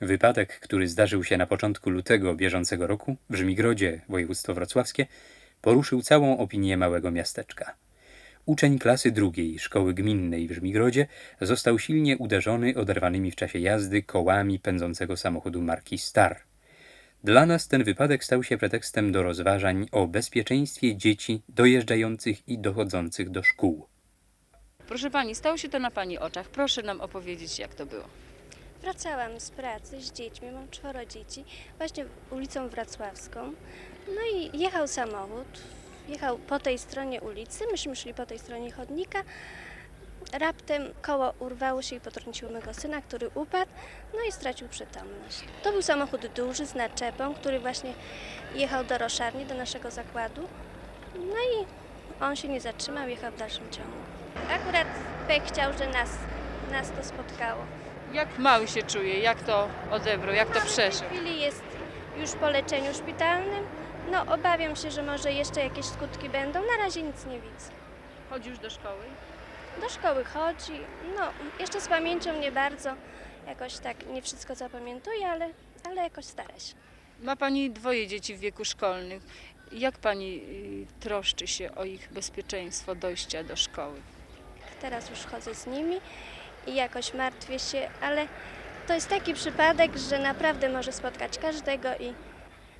Wypadek, który zdarzył się na początku lutego bieżącego roku w Żmigrodzie, województwo wrocławskie, poruszył całą opinię małego miasteczka. Uczeń klasy drugiej szkoły gminnej w Żmigrodzie został silnie uderzony oderwanymi w czasie jazdy kołami pędzącego samochodu marki Star. Dla nas ten wypadek stał się pretekstem do rozważań o bezpieczeństwie dzieci dojeżdżających i dochodzących do szkół. Proszę pani, stało się to na pani oczach. Proszę nam opowiedzieć, jak to było. Wracałam z pracy z dziećmi, mam czworo dzieci, właśnie ulicą Wrocławską. No i jechał samochód, jechał po tej stronie ulicy, myśmy szli po tej stronie chodnika. Raptem koło urwało się i potrąciło mego syna, który upadł, no i stracił przytomność. To był samochód duży z naczepą, który właśnie jechał do roszarni, do naszego zakładu. No i on się nie zatrzymał, jechał w dalszym ciągu. Akurat pek chciał, że nas, nas to spotkało. Jak mały się czuje, jak to odebrał, jak to? W tej chwili jest już po leczeniu szpitalnym. No obawiam się, że może jeszcze jakieś skutki będą. Na razie nic nie widzę. Chodzi już do szkoły? Do szkoły chodzi. No jeszcze z pamięcią nie bardzo. Jakoś tak nie wszystko zapamiętuję, ale, ale jakoś stara się. Ma pani dwoje dzieci w wieku szkolnym. Jak pani y, troszczy się o ich bezpieczeństwo dojścia do szkoły? Teraz już chodzę z nimi i jakoś martwię się, ale to jest taki przypadek, że naprawdę może spotkać każdego i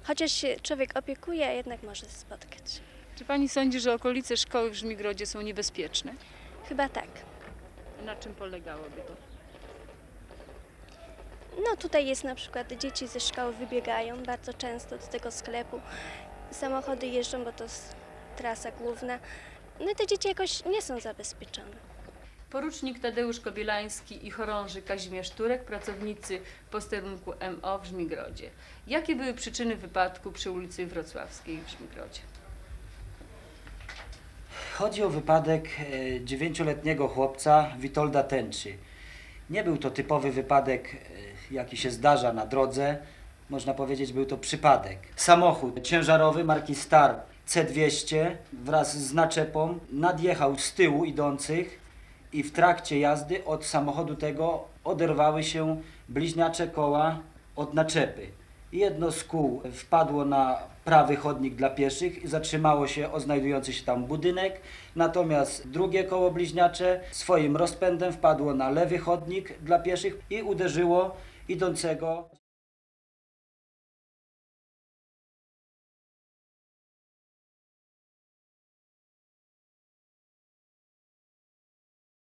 chociaż się człowiek opiekuje, a jednak może spotkać. Czy pani sądzi, że okolice szkoły w Żmigrodzie są niebezpieczne? Chyba tak. Na czym polegałoby to? No tutaj jest na przykład dzieci ze szkoły wybiegają bardzo często do tego sklepu. Samochody jeżdżą, bo to jest trasa główna. No i te dzieci jakoś nie są zabezpieczone. Porucznik Tadeusz Kobielański i chorąży Kazimierz Turek, pracownicy posterunku MO w Żmigrodzie. Jakie były przyczyny wypadku przy ulicy Wrocławskiej w Żmigrodzie? Chodzi o wypadek e, dziewięcioletniego chłopca Witolda Tęczy. Nie był to typowy wypadek, e, jaki się zdarza na drodze. Można powiedzieć, był to przypadek. Samochód ciężarowy marki Star C200 wraz z naczepą nadjechał z tyłu idących i w trakcie jazdy od samochodu tego oderwały się bliźniacze koła od naczepy. Jedno z kół wpadło na prawy chodnik dla pieszych i zatrzymało się o znajdujący się tam budynek, natomiast drugie koło bliźniacze swoim rozpędem wpadło na lewy chodnik dla pieszych i uderzyło idącego